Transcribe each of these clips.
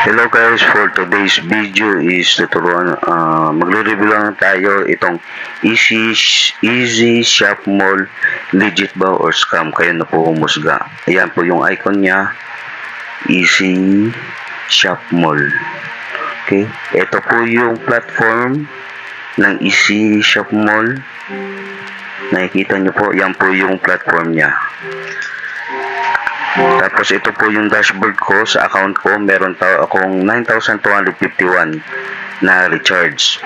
Hello guys, for today's video is tuturuan, uh, magre-review lang tayo itong Easy, Easy Shop Mall, legit ba or scam? Kayo na po humusga. Ayan po yung icon niya, Easy Shop Mall. Okay, ito po yung platform ng Easy Shop Mall. Nakikita nyo po, yan po yung platform niya. Tapos ito po yung dashboard ko sa account ko. Meron ta akong 9,251 na recharge.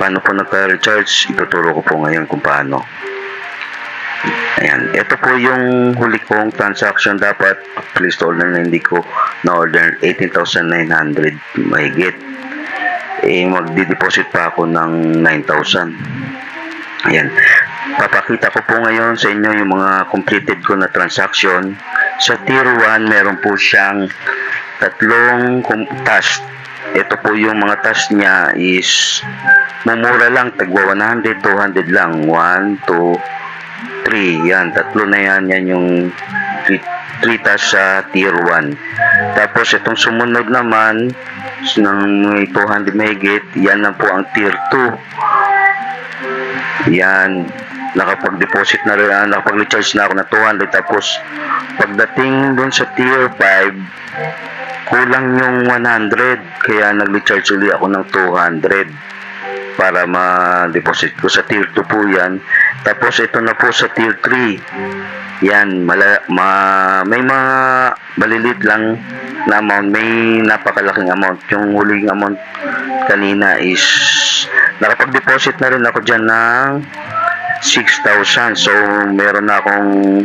Paano po nagka-recharge? Ituturo ko po ngayon kung paano. Ayan. Ito po yung huli kong transaction dapat. Please to order na hindi ko na-order 18,900 mahigit. Eh, magdi-deposit pa ako ng 9,000. Ayan. Papakita ko po ngayon sa inyo yung mga completed ko na transaction. Sa tier 1, meron po siyang tatlong task. Ito po yung mga task niya is mumura lang, tagwa 100, 200 lang. 1, 2, 3. Yan, tatlo na yan. Yan yung 3 tasks sa tier 1. Tapos itong sumunod naman, ng may 200 megit, yan na po ang tier 2. Yan, nakapag-deposit na rin, ah, nakapag-recharge na ako ng 200 tapos pagdating dun sa tier 5 kulang yung 100 kaya nag-recharge uli ako ng 200 para ma-deposit ko sa tier 2 po yan. Tapos ito na po sa tier 3 yan mala, ma, may mga malilit lang na amount. May napakalaking amount. Yung huling amount kanina is nakapag-deposit na rin ako dyan ng 6,000. So, meron na akong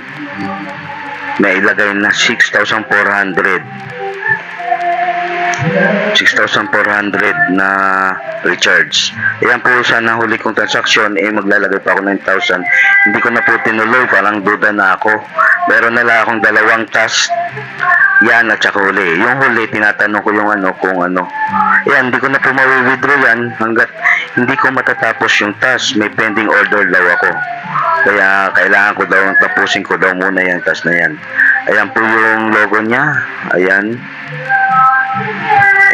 nailagay na 6,400. 6,400 na recharge. Ayan po sana huli kong transaction, eh maglalagay pa ako ng 9,000. Hindi ko na po tinuloy, parang duda na ako. Meron na lang akong dalawang task. Yan at saka huli. Yung huli, tinatanong ko yung ano, kung ano. Yan, hindi ko na po ma-withdraw yan hanggat hindi ko matatapos yung task. May pending order daw ako. Kaya kailangan ko daw, tapusin ko daw muna yung task na yan. Ayan po yung logo niya. Ayan.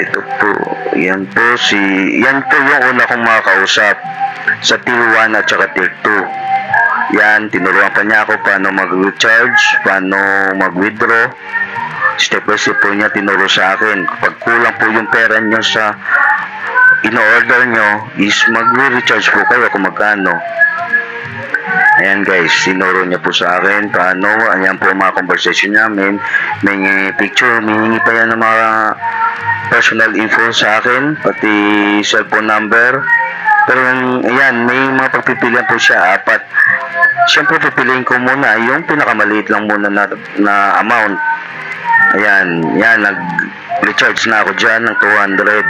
Ito po, yan po si, yan po yung una kong makakausap sa tier 1 at saka tier 2. Yan, tinuruan pa niya ako paano mag-recharge, paano mag-withdraw. Step by step po niya tinuro sa akin. Kapag kulang po yung pera niyo sa in-order nyo, is mag-recharge po kayo kung magkano. Ayan guys, sinuro niya po sa akin paano, ayan po mga conversation namin. May picture, may pa yan ng mga personal info sa akin, pati cellphone number. Pero ayan, may mga pagpipilian po siya, apat. Siyempre pipiliin ko muna yung pinakamaliit lang muna na, na amount. Ayan, yan, nag-recharge na ako dyan ng 200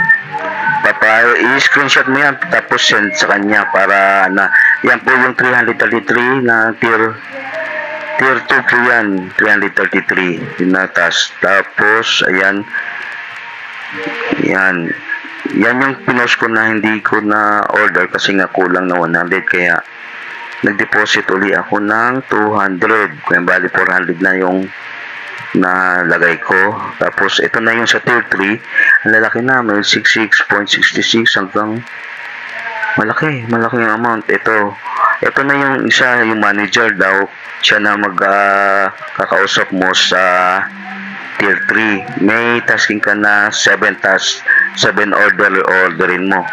papa i-screenshot mo yan tapos send sa kanya para na yan po yung 333 na tier tier 2 po yan 333 yun na tas tapos ayan. Yan. Yan yung pinost ko na hindi ko na order kasi nga kulang na 100 kaya nag-deposit uli ako ng 200 kaya bali 400 na yung na lagay ko. Tapos, ito na yung sa tier 3. Ang lalaki na, may 66.66 hanggang malaki, malaki yung amount. Ito, ito na yung isa, yung manager daw. Siya na mag ah, kakausap mo sa tier 3. May tasking ka na 7 tasks, 7 order orderin mo.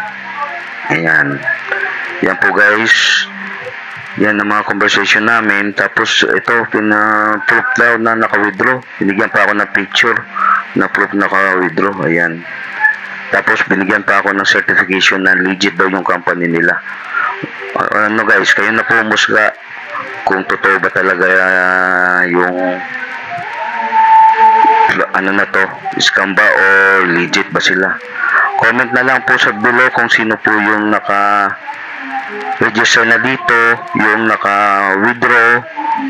Ayan. Yan po guys. Yan ang mga conversation namin. Tapos ito, pina-proof daw na naka-withdraw. Binigyan pa ako ng picture na proof na naka-withdraw. Ayan. Tapos binigyan pa ako ng certification na legit daw yung company nila. Uh, ano guys, kayo na po musga kung totoo ba talaga uh, yung ano na to, scam ba o legit ba sila. Comment na lang po sa below kung sino po yung naka register na dito, yung naka-withdraw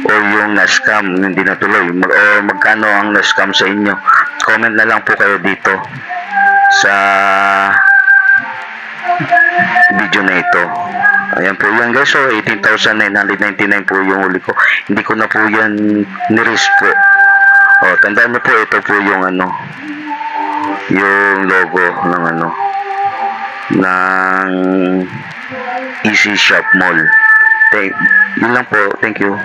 o yung na-scam, hindi natuloy, mag, o magkano ang na-scam sa inyo. Comment na lang po kayo dito sa video na ito. Ayan po yan guys, so 18,999 po yung huli ko. Hindi ko na po yan niris po. O, tandaan mo po, ito po yung ano, yung logo ng ano ng Easy Shop Mall. Thank, yun lang po. Thank you.